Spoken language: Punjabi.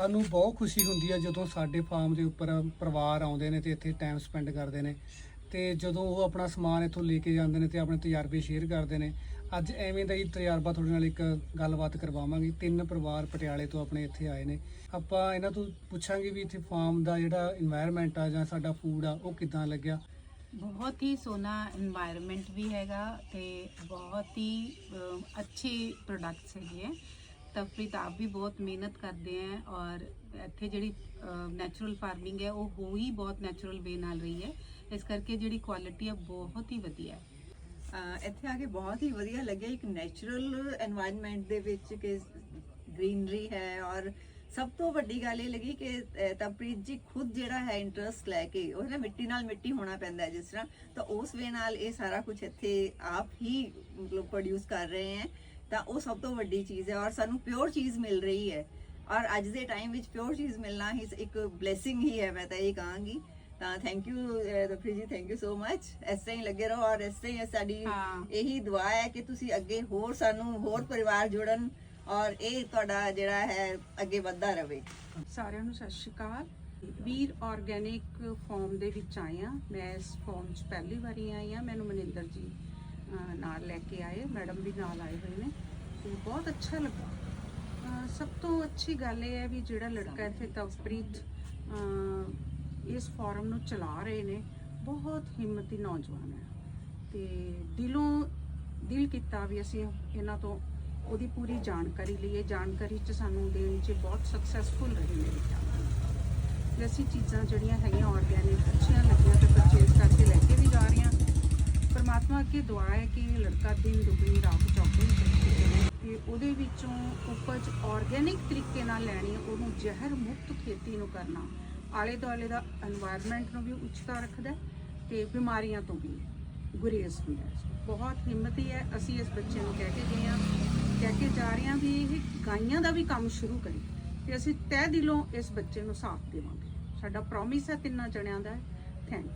ਸਾਨੂੰ ਬਹੁਤ ਖੁਸ਼ੀ ਹੁੰਦੀ ਹੈ ਜਦੋਂ ਸਾਡੇ ਫਾਰਮ ਦੇ ਉੱਪਰ ਪਰਿਵਾਰ ਆਉਂਦੇ ਨੇ ਤੇ ਇੱਥੇ ਟਾਈਮ ਸਪੈਂਡ ਕਰਦੇ ਨੇ। ਤੇ ਜਦੋਂ ਉਹ ਆਪਣਾ ਸਮਾਨ ਇੱਥੋਂ ਲੈ ਕੇ ਜਾਂਦੇ ਨੇ ਤੇ ਆਪਣੇ ਤਜਰਬੇ ਸ਼ੇਅਰ ਕਰਦੇ ਨੇ। ਅੱਜ ਐਵੇਂ ਦਾ ਹੀ ਤਜਰਬਾ ਤੁਹਾਡੇ ਨਾਲ ਇੱਕ ਗੱਲਬਾਤ ਕਰਵਾਵਾਂਗੇ। ਤਿੰਨ ਪਰਿਵਾਰ ਪਟਿਆਲੇ ਤੋਂ ਆਪਣੇ ਇੱਥੇ ਆਏ ਨੇ। ਆਪਾਂ ਇਹਨਾਂ ਤੋਂ ਪੁੱਛਾਂਗੇ ਵੀ ਇੱਥੇ ਫਾਰਮ ਦਾ ਜਿਹੜਾ এনवायरमेंट ਆ ਜਾਂ ਸਾਡਾ ਫੂਡ ਆ, ਉਹ ਕਿੱਦਾਂ ਲੱਗਿਆ? ਬਹੁਤ ਹੀ ਸੋਨਾ এনवायरमेंट ਵੀ ਹੈਗਾ ਤੇ ਬਹੁਤ ਹੀ ਅੱਛੇ ਪ੍ਰੋਡਕਟਸ ਹੈਗੇ ਤਫਰੀ ਤਾਂ ਆਪ ਵੀ ਬਹੁਤ ਮਿਹਨਤ ਕਰਦੇ ਆ ਔਰ ਇੱਥੇ ਜਿਹੜੀ ਨੈਚੁਰਲ ਫਾਰਮਿੰਗ ਹੈ, ਉਹ ਹੋ ਹੀ ਬਹੁਤ ਨੈਚੁਰਲ ਵੇ ਨਾਲ ਰਹੀ ਹੈ। ਇਸ ਕਰਕੇ ਜਿਹੜੀ ਕੁਆਲਿਟੀ ਹੈ, ਬਹੁਤ ਹੀ ਵਧੀਆ ਹੈ। ਇੱਥੇ ਆ ਕੇ ਬਹੁਤ ਹੀ ਵਧੀਆ ਲੱਗਿਆ। ਇੱਕ ਨੈਚੁਰਲ এনवायरमेंट ਦੇ ਵਿੱਚ ਕਿ ਗ੍ਰੀਨਰੀ ਹੈ ਔਰ ਸਭ ਤੋਂ ਵੱਡੀ ਗੱਲ ਇਹ ਲੱਗੀ ਕਿ ਤਪ੍ਰੀਤ ਜੀ ਖੁਦ ਜਿਹੜਾ ਹੈ ਇੰਟਰਸਟ ਲੈ ਕੇ, ਉਹ ਨਾ ਮਿੱਟੀ ਨਾਲ ਮਿੱਟੀ ਹੋਣਾ ਪੈਂਦਾ ਹੈ ਜਿਸ ਤਰ੍ਹਾਂ। ਤਾਂ ਉਸ ਵੇ ਨਾਲ ਇਹ ਸਾਰਾ ਕੁਝ ਇੱਥੇ ਆਪ ਹੀ ਮਤਲਬ ਪ੍ਰੋਡਿਊਸ ਕਰ ਰਹੇ ਹੈ। ਤਾਂ ਉਹ ਸਭ ਤੋਂ ਵੱਡੀ ਚੀਜ਼ ਹੈ ਔਰ ਸਾਨੂੰ ਪਿਓਰ ਚੀਜ਼ ਮਿਲ ਰਹੀ ਹੈ। ਔਰ ਅੱਜ ਦੇ ਟਾਈਮ ਵਿੱਚ ਪਿਓਰ ਚੀਜ਼ ਮਿਲਣਾ ਹੀ ਇੱਕ ਬਲੇਸਿੰਗ ਹੀ ਹੈ ਮੈਂ ਤਾਂ ਇਹ ਕਹਾਂਗੀ। ਤਾਂ ਥੈਂਕ ਯੂ ਦਫਰੀ ਜੀ ਥੈਂਕ ਯੂ ਸੋ ਮਚ ਤਰ੍ਹਾਂ ਹੀ ਲੱਗੇ ਰਹੋ ਔਰ ਤਰ੍ਹਾਂ ਹੀ ਸਾਡੀ। ਇਹੀ ਦੁਆ ਹੈ ਕਿ ਤੁਸੀਂ ਅੱਗੇ ਹੋਰ ਸਾਨੂੰ ਹੋਰ ਪਰਿਵਾਰ ਜੁੜਨ ਔਰ ਇਹ ਤੁਹਾਡਾ ਜਿਹੜਾ ਹੈ ਅੱਗੇ ਵੱਧਦਾ ਰਹੇ। ਸਾਰਿਆਂ ਨੂੰ ਸਤਿ ਸ਼੍ਰੀ ਅਕਾਲ। ਵੀਰ ਆਰਗੈਨਿਕ ਫਾਰਮ ਦੇ ਵਿੱਚ ਆਏ ਆ ਮੈਂ ਇਸ ਫਾਰਮ 'ਚ ਪਹਿਲੀ ਵਾਰੀ ਆਈ ਆ ਮੈਨੂੰ ਮਨਿੰਦਰ ਜੀ ਨਾਲ ਲੈ ਕੇ ਆਏ, ਮੈਡਮ ਵੀ ਨਾਲ ਆਏ ਹੋਏ ਨੇ, ਤੇ ਬਹੁਤ ਅੱਛਾ ਲੱਗਾ। ਸਭ ਤੋਂ ਅੱਛੀ ਗੱਲ ਇਹ ਹੈ ਵੀ ਜਿਹੜਾ ਲੜਕਾ ਇੱਥੇ ਤਵਪ੍ਰੀਤ ਇਸ ਫੋਰਮ ਨੂੰ ਚਲਾ ਰਹੇ ਨੇ, ਬਹੁਤ ਹਿੰਮਤੀ ਨੌਜਵਾਨ ਹੈ। ਤੇ ਦਿਲੋਂ ਦਿਲ ਕੀਤਾ ਵੀ ਅਸੀਂ ਇਹਨਾਂ ਤੋਂ ਉਹਦੀ ਪੂਰੀ ਜਾਣਕਾਰੀ ਲਈਏ। ਜਾਣਕਾਰੀ ਚ ਸਾਨੂੰ ਦੇਣ ਚ ਬਹੁਤ ਸਕਸੈਸਫੁਲ ਰਹੇ ਮੇਰੇ ਖਿਆਲ ਨਾਲ ਅਸੀਂ ਚੀਜ਼ਾਂ ਜਿਹੜੀਆਂ ਹੈਗੀਆਂ ਆਰਗੈਨਿਕ ਅੱਛੀਆਂ ਲੱਗੀਆਂ ਤੇ ਪਰਚੇਜ਼ ਕਰਕੇ ਲੈ ਕੇ ਵੀ ਜਾ ਰਹੀਆਂ ਕੇ ਦੁਆ ਹੈ ਕਿ ਲੜਕਾ ਦਿਨ ਦੁਗਣੀ ਰਾਤ ਚੌਗਣੀ ਤੇ ਉਹਦੇ ਵਿੱਚੋਂ ਉਪਜ ਆਰਗੇਨਿਕ ਤਰੀਕੇ ਨਾਲ ਲੈਣੀ ਉਹਨੂੰ ਜ਼ਹਿਰ ਮੁਕਤ ਖੇਤੀ ਨੂੰ ਕਰਨਾ। ਆਲੇ ਦੁਆਲੇ ਦਾ এনवायरमेंट ਨੂੰ ਵੀ ਉੱਚਤਾ ਰੱਖਦਾ ਤੇ ਬਿਮਾਰੀਆਂ ਤੋਂ ਵੀ ਗੁਰੇਜ਼ ਹੁੰਦਾ ਬਹੁਤ ਹਿੰਮਤ ਹੀ ਹੈ, ਅਸੀਂ ਇਸ ਬੱਚੇ ਨੂੰ ਕਹਿ ਕੇ ਗਏ ਆ ਕਹਿ ਕੇ ਜਾ ਰਹੇ ਆ ਵੀ ਇਹ ਗਾਈਆਂ ਦਾ ਵੀ ਕੰਮ ਸ਼ੁਰੂ ਕਰੇ ਤੇ ਅਸੀਂ ਤਹਿ ਦਿਲੋਂ ਇਸ ਬੱਚੇ ਨੂੰ ਸਾਥ ਦੇਵਾਂਗੇ। ਸਾਡਾ ਪ੍ਰੋਮਿਸ ਹੈ ਤਿੰਨਾਂ ਜਣਿਆਂ ਦਾ। ਥੈਂਕ